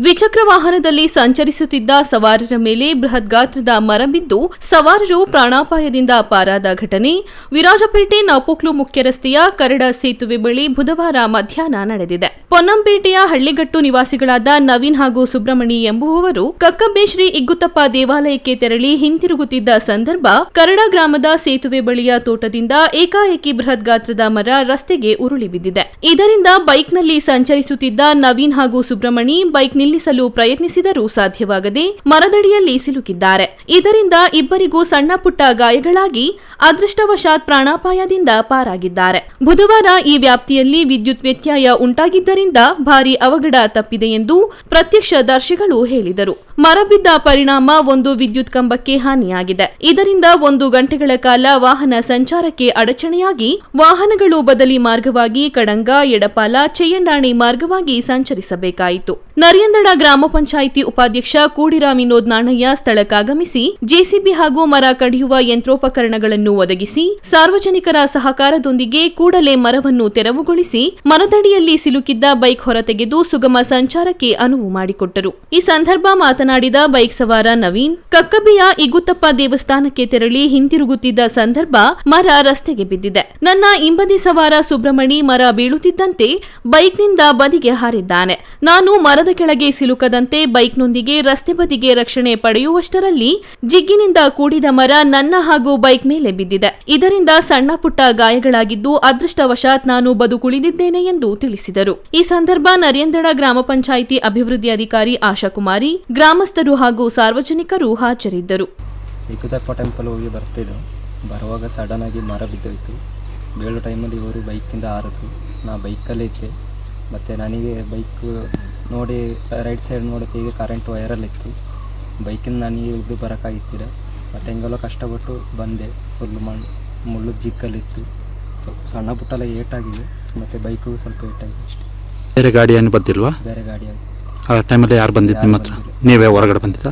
ದ್ವಿಚಕ್ರ ವಾಹನದಲ್ಲಿ ಸಂಚರಿಸುತ್ತಿದ್ದ ಸವಾರರ ಮೇಲೆ ಬೃಹತ್ ಗಾತ್ರದ ಮರ ಬಿದ್ದು ಸವಾರರು ಪ್ರಾಣಾಪಾಯದಿಂದ ಪಾರಾದ ಘಟನೆ. ವಿರಾಜಪೇಟೆ ನಾಪೋಕ್ಲು ಮುಖ್ಯ ರಸ್ತೆಯ ಕರಡ ಸೇತುವೆ ಬಳಿ ಬುಧವಾರ ಮಧ್ಯಾಹ್ನ ನಡೆದಿದೆ. ಪೊನ್ನಂಪೇಟೆಯ ಹಳ್ಳಿಗಟ್ಟು ನಿವಾಸಿಗಳಾದ ನವೀನ್ ಹಾಗೂ ಸುಬ್ರಮಣಿ ಎಂಬುವವರು ಕಕ್ಕಬ್ಬೆ ಶ್ರೀ ಇಗ್ಗುತ್ತಪ್ಪ ದೇವಾಲಯಕ್ಕೆ ತೆರಳಿ ಹಿಂತಿರುಗುತ್ತಿದ್ದ ಸಂದರ್ಭ ಕರಡ ಗ್ರಾಮದ ಸೇತುವೆ ಬಳಿಯ ತೋಟದಿಂದ ಏಕಾಏಕಿ ಬೃಹತ್ ಗಾತ್ರದ ಮರ ರಸ್ತೆಗೆ ಉರುಳಿ ಬಿದ್ದಿದೆ. ಇದರಿಂದ ಬೈಕ್ನಲ್ಲಿ ಸಂಚರಿಸುತ್ತಿದ್ದ ನವೀನ್ ಹಾಗೂ ಸುಬ್ರಹ್ಮಣಿ ಬೈಕ್ ನಿಲ್ಲಿಸಲು ಪ್ರಯತ್ನಿಸಿದರೂ ಸಾಧ್ಯವಾಗದೆ ಮರದಡಿಯಲ್ಲಿ ಸಿಲುಕಿದ್ದಾರೆ. ಇದರಿಂದ ಇಬ್ಬರಿಗೂ ಸಣ್ಣ ಪುಟ್ಟ ಗಾಯಗಳಾಗಿ ಅದೃಷ್ಟವಶಾತ್ ಪ್ರಾಣಾಪಾಯದಿಂದ ಪಾರಾಗಿದ್ದಾರೆ. ಬುಧವಾರ ಈ ವ್ಯಾಪ್ತಿಯಲ್ಲಿ ವಿದ್ಯುತ್ ವ್ಯತ್ಯಯ ಉಂಟಾಗಿದ್ದರಿಂದ ಭಾರಿ ಅವಘಡ ತಪ್ಪಿದೆ ಎಂದು ಪ್ರತ್ಯಕ್ಷದರ್ಶಿಗಳು ಹೇಳಿದರು. ಮರಬಿದ್ದ ಪರಿಣಾಮ ಒಂದು ವಿದ್ಯುತ್ ಕಂಬಕ್ಕೆ ಹಾನಿಯಾಗಿದೆ. ಇದರಿಂದ ಒಂದು ಗಂಟೆಗಳ ಕಾಲ ವಾಹನ ಸಂಚಾರಕ್ಕೆ ಅಡಚಣೆಯಾಗಿ ವಾಹನಗಳು ಬದಲಿ ಮಾರ್ಗವಾಗಿ ಕಡಂಗ, ಎಡಪಾಲ ಚೆಯ್ಯಂಡಾಣಿ ಮಾರ್ಗವಾಗಿ ಸಂಚರಿಸಬೇಕಾಯಿತು. ನರಿಯಂದಡ ಗ್ರಾಮ ಪಂಚಾಯಿತಿ ಉಪಾಧ್ಯಕ್ಷ ಕೂಡಿರ ವಿನೋದ್ ನಾಣಯ್ಯ ಸ್ಥಳಕ್ಕಾಗಮಿಸಿ ಜೆಸಿಬಿ ಹಾಗೂ ಮರ ಕಡಿಯುವ ಯಂತ್ರೋಪಕರಣಗಳನ್ನು ಒದಗಿಸಿ ಸಾರ್ವಜನಿಕರ ಸಹಕಾರದೊಂದಿಗೆ ಕೂಡಲೇ ಮರವನ್ನು ತೆರವುಗೊಳಿಸಿ ಮರದಡಿಯಲ್ಲಿ ಸಿಲುಕಿದ್ದ ಬೈಕ್ ಹೊರತೆಗೆದು ಸುಗಮ ಸಂಚಾರಕ್ಕೆ ಅನುವು ಮಾಡಿಕೊಟ್ಟರು. ಈ ಸಂದರ್ಭ ಮಾತನಾಡಿದ ಬೈಕ್ ಸವಾರ ನವೀನ್, ಕಕ್ಕಬಿಯ ಇಗುತ್ತಪ್ಪ ದೇವಸ್ಥಾನಕ್ಕೆ ತೆರಳಿ ಹಿಂತಿರುಗುತ್ತಿದ್ದ ಸಂದರ್ಭ ಮರ ರಸ್ತೆಗೆ ಬಿದ್ದಿದೆ. ನನ್ನ ಇಂಬದಿ ಸವಾರ ಸುಬ್ರಹ್ಮಣಿ ಮರ ಬೀಳುತ್ತಿದ್ದಂತೆ ಬೈಕ್ನಿಂದ ಬದಿಗೆ ಹಾರಿದ್ದಾನೆ. ನಾನು ಮರದ ಕೆಳಗೆ ಸಿಲುಕದಂತೆ ಬೈಕ್ನೊಂದಿಗೆ ರಸ್ತೆ ಬದಿಗೆ ರಕ್ಷಣೆ ಪಡೆಯುವಷ್ಟರಲ್ಲಿ ಜಿಗ್ಗಿನಿಂದ ಕೂಡಿದ ಮರ ನನ್ನ ಹಾಗೂ ಬೈಕ್ ಮೇಲೆ ಬಿದ್ದಿದೆ. ಇದರಿಂದ ಸಣ್ಣ ಪುಟ್ಟ ಗಾಯಗಳಾಗಿದ್ದು ಅದೃಷ್ಟವಶಾತ್ ನಾನು ಬದುಕುಳಿದಿದ್ದೇನೆ ಎಂದು ತಿಳಿಸಿದರು. ಈ ಸಂದರ್ಭ ನರೇಂದ್ರಡ ಗ್ರಾಮ ಪಂಚಾಯಿತಿ ಅಭಿವೃದ್ಧಿ ಅಧಿಕಾರಿ ಆಶಾಕುಮಾರಿ, ಗ್ರಾಮಸ್ಥರು ಹಾಗೂ ಸಾರ್ವಜನಿಕರು ಹಾಜರಿದ್ದರು. ಏಕದಪ್ಪ ಟೆಂಪಲ್ ಹೋಗಿ ಬರುವಾಗ ಆಗಿ ಮರ ಬಿದ್ದೋಯ್ತು. ಬೀಳೋ ಟೈಮಲ್ಲಿ ಇವರು ಬೈಕಿಂದ ಹಾರಿದ್ರು. ನಾ ಬೈಕಲ್ಲೇ ಇದ್ದೆ. ಮತ್ತು ನನಗೆ ಬೈಕ್ ನೋಡಿ, ರೈಟ್ ಸೈಡ್ ನೋಡೋಕ್ಕೆ ಈಗ ಕರೆಂಟ್ ವೈರಲ್ಲಿತ್ತು ಬೈಕಿಂದ ನನಗೆ ಇಳಿದು ಬರೋಕ್ಕಾಗಿತ್ತಿರ ಮತ್ತು ಹೆಂಗೆಲ್ಲ ಕಷ್ಟಪಟ್ಟು ಬಂದೆ. ಫುಲ್ ಮಣ್ಣು ಮುಳ್ಳು ಜಿಕ್ಕಲ್ಲಿತ್ತು ಸ್ವಲ್ಪ ಸಣ್ಣ ಪುಟ್ಟೆಲ್ಲ ಏಟಾಗಿದೆ. ಮತ್ತು ಬೈಕು ಸ್ವಲ್ಪ ಏಟಾಗಿದೆ ಅಷ್ಟೇ. ಬೇರೆ ಗಾಡಿ ಏನು ಬಂದಿಲ್ವಾ? ಬೇರೆ ಗಾಡಿ ಆ ಟೈಮಲ್ಲಿ ಯಾರು ಬಂದಿದ್ದು ನಿಮ್ಮ ಹತ್ರ? ನೀವೇ ಹೊರಗಡೆ ಬಂದಿದ್ದ?